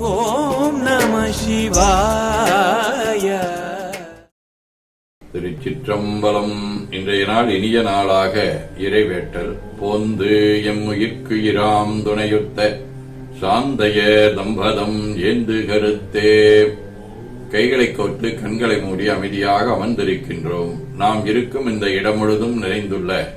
ஓம் நம சிவாய. திருச்சிற்றம்பலம் இன்றைய நாள் இனிய நாளாக இறைவேட்டல். போந்து எம் உயிர்க்கு இராம் துணையுத்த சாந்தைய தம்பதம் ஏந்து கருத்தே. கைகளை கோர்த்து கண்களை மூடி அமைதியாக அமர்ந்திருக்கின்றோம். நாம் இருக்கும் இந்த இடம் முழுதும் நிறைந்துள்ள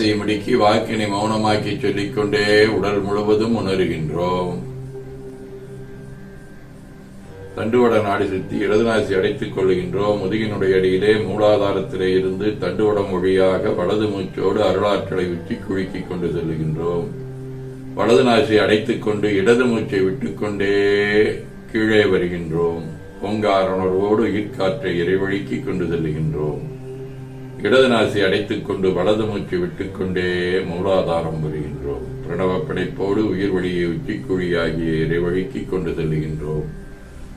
ஓசையை முடுக்கி வாக்கினை மௌனமாக்கி சொல்லிக்கொண்டே உடல் முழுவதும் உணர்கின்றோம். தண்டுவட நாடி சுத்தி இடதுநாசி அடைத்துக் கொள்கின்றோம் முதுகினுடைய அடியிலே மூலாதாரத்திலே இருந்து தண்டுவடம் வழியாக வலது மூச்சோடு அருளாற்றலை விட்டு குழுக்கிக் கொண்டு செல்கின்றோம் வலது நாசி அடைத்துக் கொண்டு இடது மூச்சை விட்டுக்கொண்டே கீழே வருகின்றோம். ஓங்காரணோடு ஈர்க்காற்றை இறைவழிக்கு கொண்டு செல்கின்றோம் இடது நாசி அடைத்துக் கொண்டு வலது மூச்சு விட்டுக்கொண்டே மூலாதாரம் வருகின்றோம் பிரணவ படைப்போடு உயிர் வழியை உச்சிக்குழியாகிய இறைவழிக்கு கொண்டு செல்லுகின்றோம்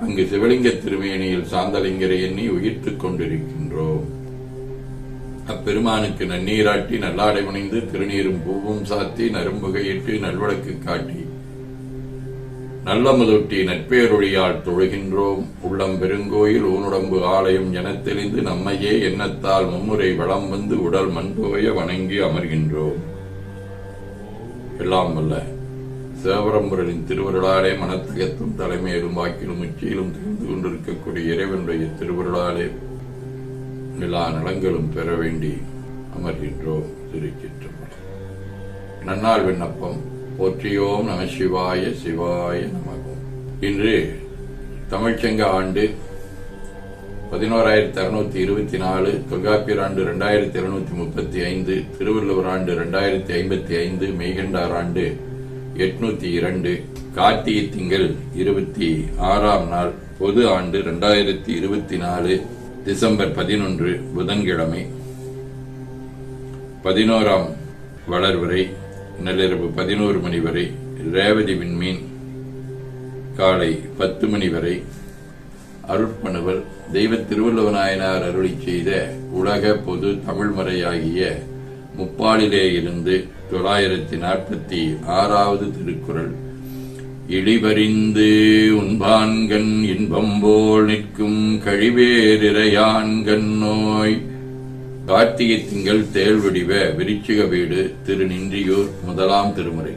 அங்கு சிவலிங்க திருமேனியில் சாந்தலிங்கரை எண்ணி உயிர்த்துக் கொண்டிருக்கின்றோம். அப்பெருமானுக்கு நன்னீராட்டி நல்லாடை முனைந்து திருநீரும் பூவும் சாத்தி நரும்புகையிட்டு நல்வழக்கு காட்டி நல்லமுதொட்டி நட்பேரொழியால் தொழுகின்றோம். உள்ளம் பெருங்கோயில் ஊனுடம்பு ஆலயம் என தெளிந்து நம்மையே எண்ணத்தால் மும்முறை வளம் வந்து உடல் மண்புகைய வணங்கி அமர்கின்றோம். எல்லாம் வல்ல சேவரம்புரலின் திருவருளாலே மனத்தகத்தும் தலைமையிலும் வாக்கிலும் உச்சியிலும் தெரிந்து கொண்டிருக்கக்கூடிய இறைவனுடைய திருவருளாலே எல்லா நலங்களும் பெற வேண்டி அமர்கின்றோம் திருச்சிற்றம்பலம். நன்னாள் விண்ணப்பம். போற்றியோம் நம சிவாய சிவாய நமகம் இன்று தமிழ்ச்சங்க ஆண்டு பதினோராயிரத்தி அறுநூத்தி இருபத்தி நாலு தொல்காப்பியர் ஆண்டு இரண்டாயிரத்தி இருநூத்தி முப்பத்தி ஐந்து திருவள்ளுவர் ஆண்டு இரண்டாயிரத்தி ஐம்பத்தி ஐந்து மெய்கண்டார் ஆண்டு எட்நூத்தி இரண்டு கார்த்திகை திங்கள் இருபத்தி ஆறாம் நாள் பொது ஆண்டு இரண்டாயிரத்தி இருபத்தி நாலு டிசம்பர் பதினொன்று புதன்கிழமை. பதினோராம் வளர்வரை. நள்ளிரவு பதினோரு மணி வரை ரேவதி விண்மீன் காலை பத்து மணி வரை அருட்பணுவர் தெய்வ திருவள்ளுவநாயனார் அருளி செய்த உலக பொது தமிழ்மறையாகிய முப்பாலிலே இருந்து தொள்ளாயிரத்தி நாற்பத்தி ஆறாவது திருக்குறள். இழிவறிந்து உண்பான்கண் இன்பம் போல் நிற்கும் கழிவேறிரையான்கண் நோய் கார்த்திகை திங்கள் தேழ்வடிவ விருச்சிக வீடு திருநின்றியூர் முதலாம் திருமுறை.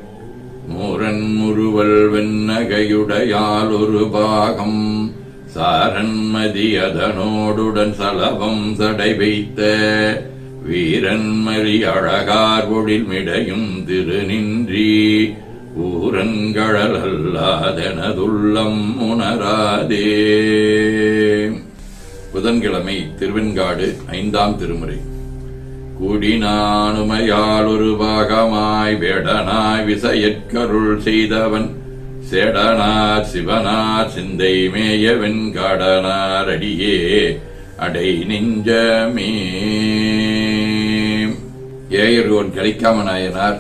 மூரன் முருவல் வெண்ணகையுடையால் ஒரு பாகம் சாரன்மதி அதனோடுடன் சலபம் தடை வைத்த. வீரன்மரி அழகார் ஒழில் மிடையும் திருநின்றி ஊரங்கழல் அல்லாதெனதுள்ளம் உணராதே. புதன்கிழமை திருவெண்காடு ஐந்தாம் திருமுறை. கூடினானுமையால் ஒரு பாகமாய் வேடனாய் விசையற்கருள் செய்தவன் சேடனார் சிவனார் சிந்தை மேய வெண்காடனார் அடியே அடை நெஞ்சமே ஏயர்கோன் கலிக்காம நாயனார்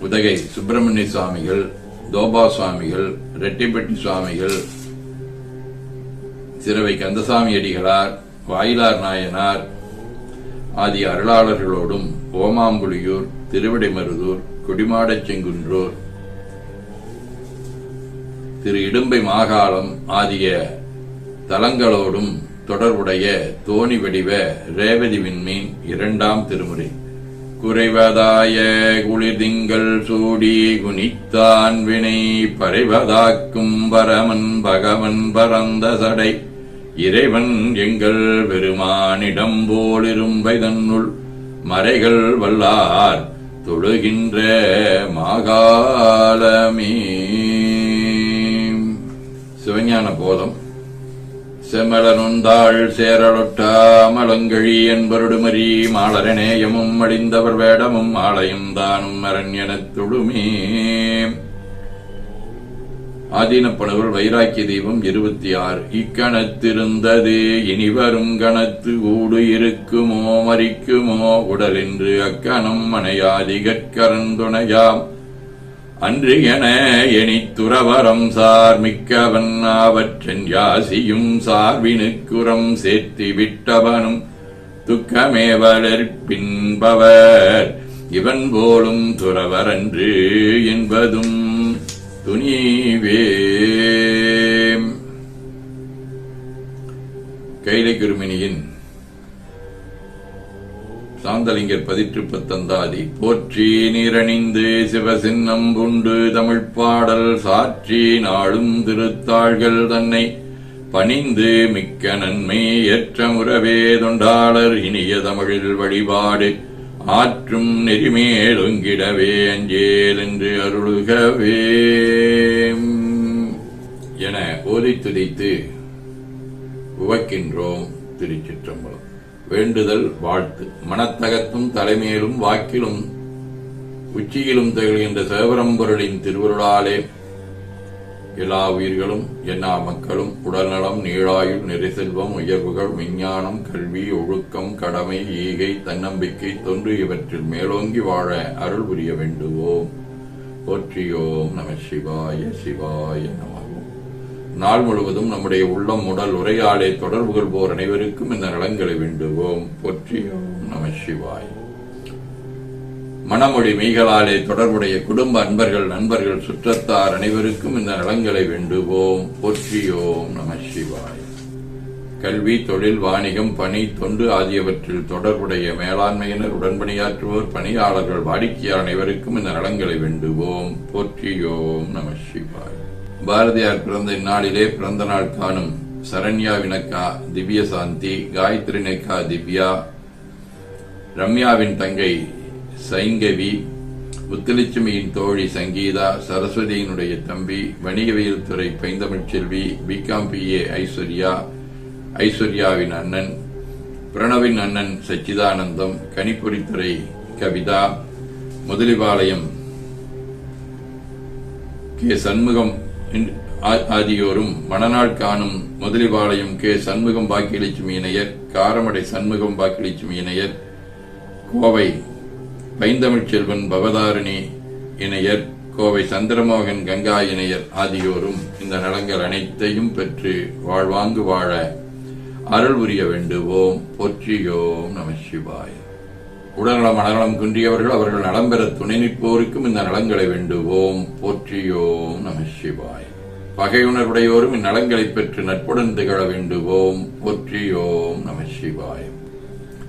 உதகை சுப்பிரமணிய சுவாமிகள் தோபா சுவாமிகள் ரெட்டிப்பட்டி சுவாமிகள் சிறுவை கந்தசாமி அடிகளார் வாயிலார் நாயனார் ஆதி அருளாளர்களோடும் ஓமாம்புலியூர் திருவிடைமருதூர் கொடிமாடச் செங்குன்றூர் திரு இடும்பை மாகாளம் ஆகிய தலங்களோடும் தொடர்புடைய தோணி வடிவ ரேவதி விண்மீன் இரண்டாம் திருமுறை. குறைவதாய குளிர்திங்கள் சூடி குனித்தான் வினை பறைவதாக்கும் பரமன் பகவன் பரந்த சடை. இறைவன் எங்கள் பெருமானிடம் போலிரும்பை தன்னுள் மறைகள் வல்லார் தொழுகின்ற மாகாலமே. சிவஞான போதம். செமலனுந்தாள் சேரலொட்டாமலங்கழி என்பருடுமரி மாலரநேயமும் அடிந்தவர் வேடமும் ஆலயம் தானும் அரண்யனத் தொழுமே. ஆதீனப்படுவர் வைராக்கிய தெய்வம் இருபத்தி ஆறு இக்கணத்திருந்தது இனி வரும் கணத்து ஊடு இருக்குமோ மறிக்குமோ உடலென்று அக்கணம் மனையாதிகற்கரந்துணையாம் அன்று என எனித்துறவரம் சார் மிக்கவன் அவற்றன் யாசியும் சார்வினுக்குறம் சேர்த்தி விட்டவனும் துக்கமேவலர் பின்பவர். இவன் போலும் துறவரன்று என்பதும் துணிவே கைலை குருமினியின் சாந்தலிங்கர் பதிற்று பத்தந்தாதி போற்றி நீரணிந்து சிவசின்னம் புண்டு தமிழ் பாடல் சாற்றி நாளும் திருத்தாள்கள் தன்னை பணிந்து மிக்க நன்மை ஏற்ற முறவே தொண்டாளர் இனிய தமிழில் வழிபாடு. ஆற்றும் நெறிமேலொங்கிடவே அஞ்சேல் என்று அருளுகவே. என ஓதி துதித்து உவக்கின்றோம் திருச்சிற்றம்பலம். வேண்டுதல் வாழ்த்து. மனத்தகத்தும் தலைமையிலும் வாக்கிலும் உச்சியிலும் திகழ்கின்ற சேவரம்பொருளின் திருவருளாலே எல்லா உயிர்களும் எல்லா மக்களும் உடல்நலம் நீழாயுள் நிறைசெல்வம் உயர்வுகள் விஞ்ஞானம் கல்வி ஒழுக்கம் கடமை ஈகை தன்னம்பிக்கை தொன்று இவற்றில் மேலோங்கி வாழ அருள் புரிய வேண்டுவோம். போற்றியோம் நம சிவாய சிவாய நமவோம் நாள் முழுவதும் நம்முடைய உள்ளம் உடல் உரையாடை தொடர்புகள் போர் அனைவருக்கும் இந்த நலங்களை வேண்டுவோம். போற்றியோம் நம சிவாய. மனமொழி மெய்களாலே தொடர்புடைய குடும்ப அன்பர்கள் நண்பர்கள் சுற்றத்தார் அனைவருக்கும் இந்த நலங்களை வேண்டுவோம். போற்றியோம் நம சிவாய். கல்வி தொழில் வாணிகம் பணி தொண்டு ஆகியவற்றில் தொடர்புடைய மேலாண்மையினர் உடன்பணியாற்றுவோர் பணியாளர்கள் வாடிக்கையாளர் அனைவருக்கும் இந்த நலங்களை வேண்டுவோம். போற்றியோம் நம சிவாய். பாரதியார் பிறந்த இந்நாளிலே பிறந்த நாள் காணும் சரண்யாவினக்கா திவ்ய சாந்தி காயத்ரினக்கா திவ்யா ரம்யாவின் தங்கை சைங்கவி முத்துலட்சுமியின் தோழி சங்கீதா சரஸ்வதியினுடைய தம்பி வணிகவியல் துறை Painthamizh Selvi B Com B A Aishwarya ஐஸ்வர்யாவின் அண்ணன் பிரணவின் அண்ணன் சச்சிதானந்தம் கணிப்பொறித்துறை கவிதா முதலிபாளையம் கே. சண்முகம் இன்- ஆ- ஆகியோரும் மணநாள் காணும் முதலிபாளையம் கே. சண்முகம் பாக்கியலட்சுமி இணையர் காரமடை சண்முகம் பாக்கியலட்சுமி இணையர் கோவை பைந்தமிழ் செல்வன் பவதாரணி இணையர் கோவை சந்திரமோகன் கங்கா இணையர் ஆகியோரும் இந்த நலங்கள் அனைத்தையும் பெற்று வாழ்வாங்கு வாழ அருள் புரிய வேண்டுவோம். போற்றியோம் நம சிவாய். உடல்நலம் மனநலம் குன்றியவர்கள் அவர்கள் நலம் பெற துணை நிற்போருக்கும் இந்த நலங்களை வேண்டுவோம். போற்றியோம் நம சிவாய். பகையுணர்வுடையோரும் இந்நலங்களை பெற்று நட்புடன் திகழ வேண்டுவோம். போற்றியோம் நம சிவாய.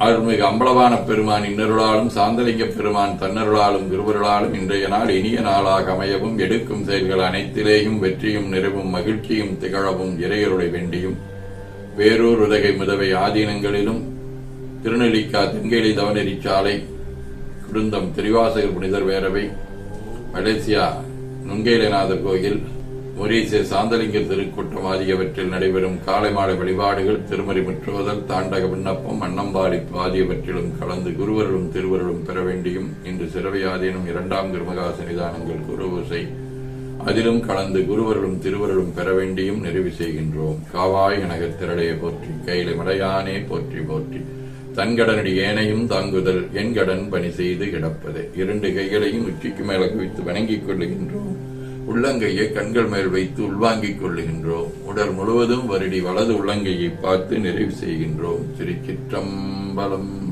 அருள்மிகு அம்பலவான பெருமான் இன்னருளாலும் சாந்தலிங்க பெருமான் தன்னருளாலும் திருவருளாலும் இன்றைய நாள் இனிய நாளாக அமையவும் எடுக்கும் செயல்கள் அனைத்திலேயும் வெற்றியும் நிறைவும் மகிழ்ச்சியும் திகழவும் இறையருளை வேண்டியும். வேறூர் உதகை முதவை ஆதீனங்களிலும் திருநெல்லிக்கா தென்கேலி தவநெறி சாலை குருந்தம் திருவாசகர் புனிதர் வேரவை மலேசியா நுங்கேலநாதர் கோயில் மொரீசிய சாந்தலிங்க திருக்கூட்டம் ஆகியவற்றில் நடைபெறும் காலை மாலை வழிபாடுகள் திருமறை முற்றுவதல் தாண்டக விண்ணப்பம் அன்னம்பாடிப்பு ஆகியவற்றிலும் கலந்து குருவர்களும் திருவருளும் பெற வேண்டியும் இன்று சிறவையாதீனம் இரண்டாம் திருமகா சன்னிதானங்கள் குருவசை. அதிலும் கலந்து குருவர்களும் திருவருளும் பெற வேண்டியும் நிறைவு செய்கின்றோம். காவாய் நகர் திரளையை போற்றி கையில மடையானே போற்றி போற்றி. தன்கடனடி ஏனையும் தாங்குதல் என் கடன் பணி செய்து கிடப்பது. இரண்டு கைகளையும் உச்சிக்கு மேல குவித்து வணங்கிக் கொள்ளுகின்றோம். உள்ளங்கையை கண்கள் மேல் வைத்து உள்வாங்கிக் கொள்ளுகின்றோம். உடல் முழுவதும் வருடி வலது உள்ளங்கையை பார்த்து நிறைவு செய்கின்றோம். திருச்சிற்றம்பலம்